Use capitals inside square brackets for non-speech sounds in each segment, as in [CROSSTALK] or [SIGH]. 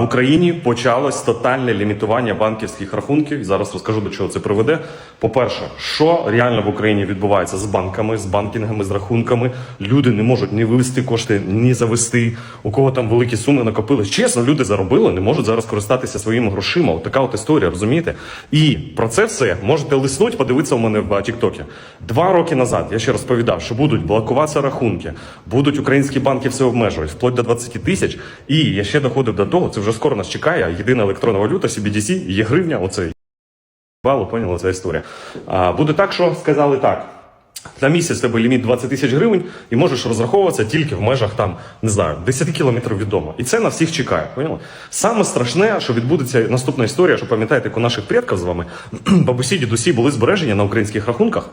В Україні почалось тотальне лімітування банківських рахунків. Зараз розкажу до чого це приведе. По-перше, що реально в Україні відбувається з банками, з банкінгами, з рахунками. Люди не можуть ні вивести кошти, ні завести. У кого там великі суми накопились. Чесно, люди заробили, не можуть зараз користатися своїми грошима. От така от історія, розумієте? І про це все можете лиснуть, подивитися у мене в Тіктокі. Два роки назад я ще розповідав, що будуть блокуватися рахунки, будуть українські банки все обмежувати, вплоть до 20 тисяч. І я ще доходив до того, це вже скоро нас чекає. Єдина електронна валюта, CBDC, є гривня. Оце балу, поняла ця історія. А, буде так, що сказали так. На місяць тебе ліміт 20 тисяч гривень, і можеш розраховуватися тільки в межах там, не знаю, 10 кілометрів від дому. І це на всіх чекає. Поняли? Саме страшне, що відбудеться наступна історія, що пам'ятаєте, у наших предків з вами [CLEARS THROAT] бабусі, дідусі були збережені на українських рахунках.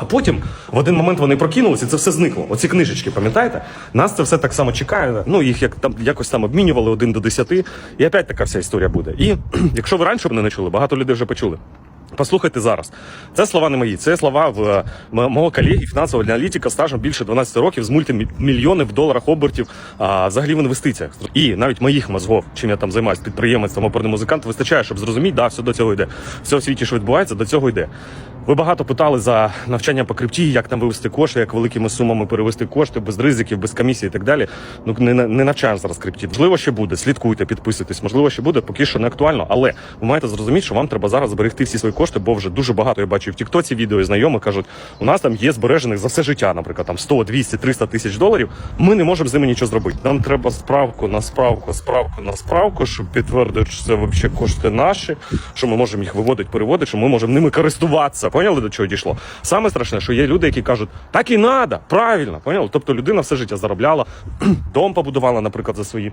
А потім в один момент вони прокинулися, і це все зникло. Оці книжечки, пам'ятаєте? Нас це все так само чекає. Ну їх як там якось там обмінювали один до десяти, і опять така вся історія буде. І [CLEARS THROAT] якщо ви раніше мене не чули, багато людей вже почули. Послухайте зараз. Це слова не мої. Це слова в е, мого колеги, фінансового аналітика стажем більше 12 років з мультимільйонів в доларах обертів, а взагалі в інвестиціях. І навіть моїх мозгов, чим я там займаюся, підприємець, там оперний музикант, вистачає, щоб зрозуміти, да, все до цього йде. Все в світі, що відбувається, до цього йде. Ви багато питали за навчання по крипті, як там вивести кошти, як великими сумами перевести кошти без ризиків, без комісії і так далі. Ну не, не навчаємо зараз крипті. Можливо, ще буде. Слідкуйте, підписуйтесь. Можливо, ще буде, поки що не актуально. Але ви маєте зрозуміти, що вам треба зараз зберегти всі свої кошти, бо вже дуже багато я бачу в Тіктоці відео і знайомі кажуть, у нас там є збережених за все життя, наприклад, там 100, 200, 300 тисяч доларів. Ми не можемо з ними нічого зробити. Нам треба справку на справку, справку на справку, щоб підтвердити, що це взагалі кошти наші, що ми можемо їх виводити, переводити, що ми можемо ними користуватися. Поняли до чого дійшло? Саме страшне, що є люди, які кажуть, так і надо, правильно, поняли? Тобто людина все життя заробляла, [CLEARS THROAT] дом побудувала, наприклад, за свої.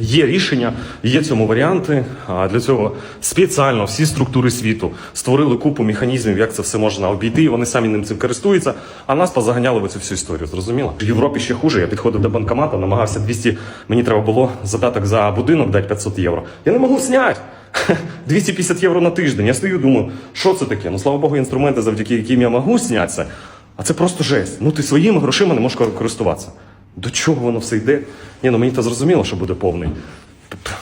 Є рішення, є цьому варіанти. Для цього спеціально всі структури світу створили купу механізмів, як це все можна обійти. і Вони самі ним цим користуються. А нас позаганяли в цю всю історію. Зрозуміло? В Європі ще хуже. Я підходив до банкомата, намагався 200, Мені треба було задаток за будинок дати 500 євро. Я не можу зняти. [LAUGHS] 250 євро на тиждень. Я стою, думаю, що це таке? Ну слава Богу, інструменти, завдяки яким я можу зняти це. А це просто жесть. Ну ти своїми грошима не можеш користуватися. До чого воно все йде? Ні, ну мені то зрозуміло, що буде повний.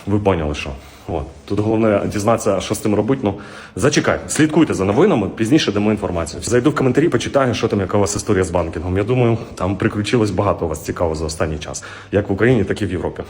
Ви поняли, що. От. Тут головне дізнатися, що з тим робити. Ну, зачекай, слідкуйте за новинами, пізніше дамо інформацію. Зайду в коментарі, почитаю, що там, яка у вас історія з банкінгом. Я думаю, там приключилось багато у вас цікаво за останній час, як в Україні, так і в Європі.